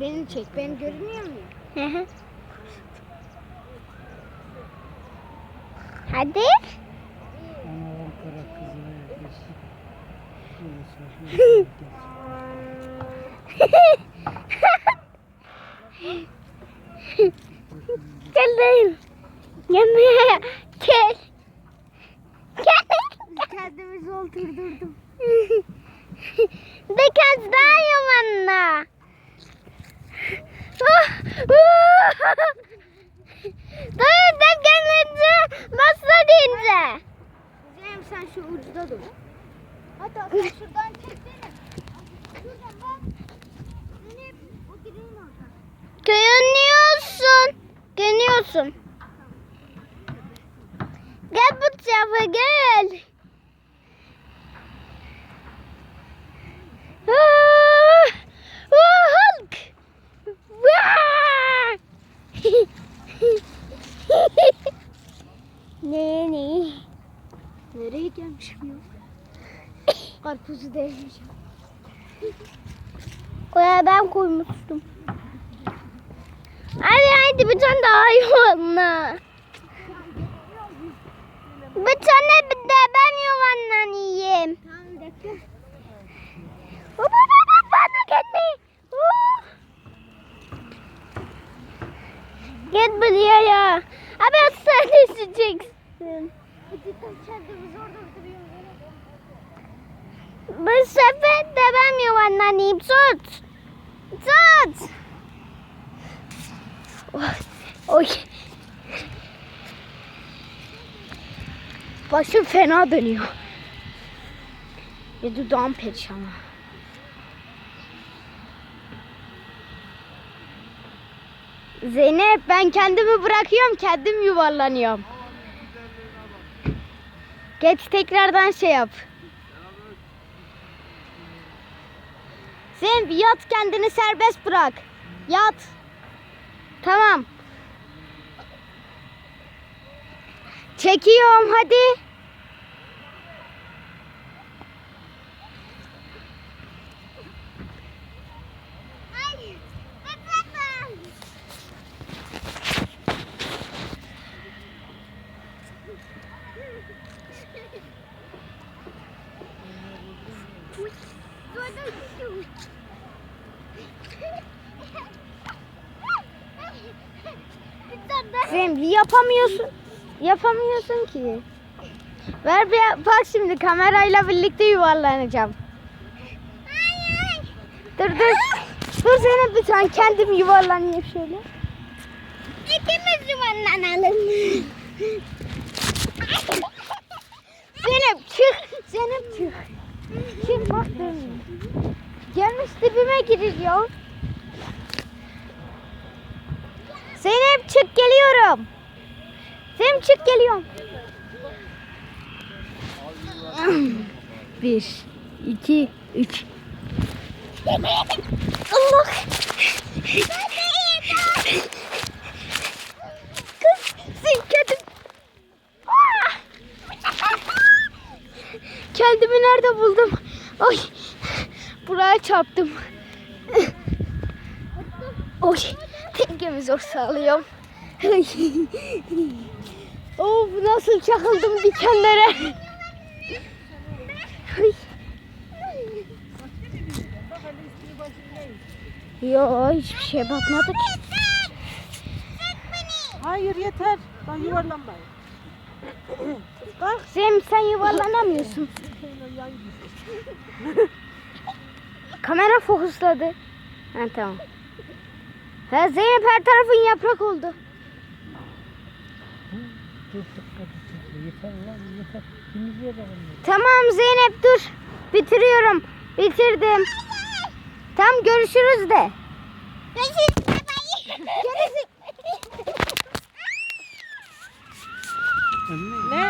Beni çek. Ben görünüyor muyum? Hı hı. Hadi. Ana Ankara kızına yaklaşık. Şöyle Gel Yemeğe gel. Gel. Kendimi oturdurdum. Bir kez daha yuvanla. Oh, oh. Dur da gelince masa deyince. Zeynep sen şu ucuda dur. Hadi Hasan şuradan çeksene. Şuradan bak. Zeynep o direğin orada. Görünüyorsun. Görünüyorsun. Ya? Karpuzu devmişim. Oraya ben koymuştum. Hadi hadi bir tane daha yuvarla. Bir tane bir de ben yuvarlan yiyeyim. Tamam. Baba baba bana gelme. Oh. Gel buraya ya. Abi sen Bu sefer de ben yuvarlanayım. Tut. Tut. Oy. Oy. Başım fena dönüyor. Ve dudağım perişan. Zeynep ben kendimi bırakıyorum kendim yuvarlanıyorum. Geç tekrardan şey yap. Zeynep yat kendini serbest bırak. Yat. Tamam. Çekiyorum hadi. Zeynep yapamıyorsun. Yapamıyorsun ki. Ver bir bak şimdi kamerayla birlikte yuvarlanacağım. Dur dur. Dur Zeynep bir tane kendim yuvarlanayım şöyle. İkimiz yuvarlanalım. Zeynep çık. Zeynep çık. Çık bak. Gelmiş dibime giriyor. Zeynep çık geliyorum. Zeynep çık geliyorum. Bir, iki, üç. Allah. Kendimi nerede buldum? Oy. Buraya çarptım. Oy. Dengemi zor sağlıyorum. Of nasıl çakıldım dikenlere. Ay. Yo hiçbir şey bakmadık. Hayır yeter. Ben yuvarlanmayayım. Bak Zeynep sen yuvarlanamıyorsun. Kamera fokusladı. Ha tamam. Ha Zeynep her tarafın yaprak oldu. Dur dikkat et. Yeter lan yeter. Kimisi yapalım. Tamam Zeynep dur. Bitiriyorum. Bitirdim. Tam görüşürüz de. Görüşürüz. 很累。没有。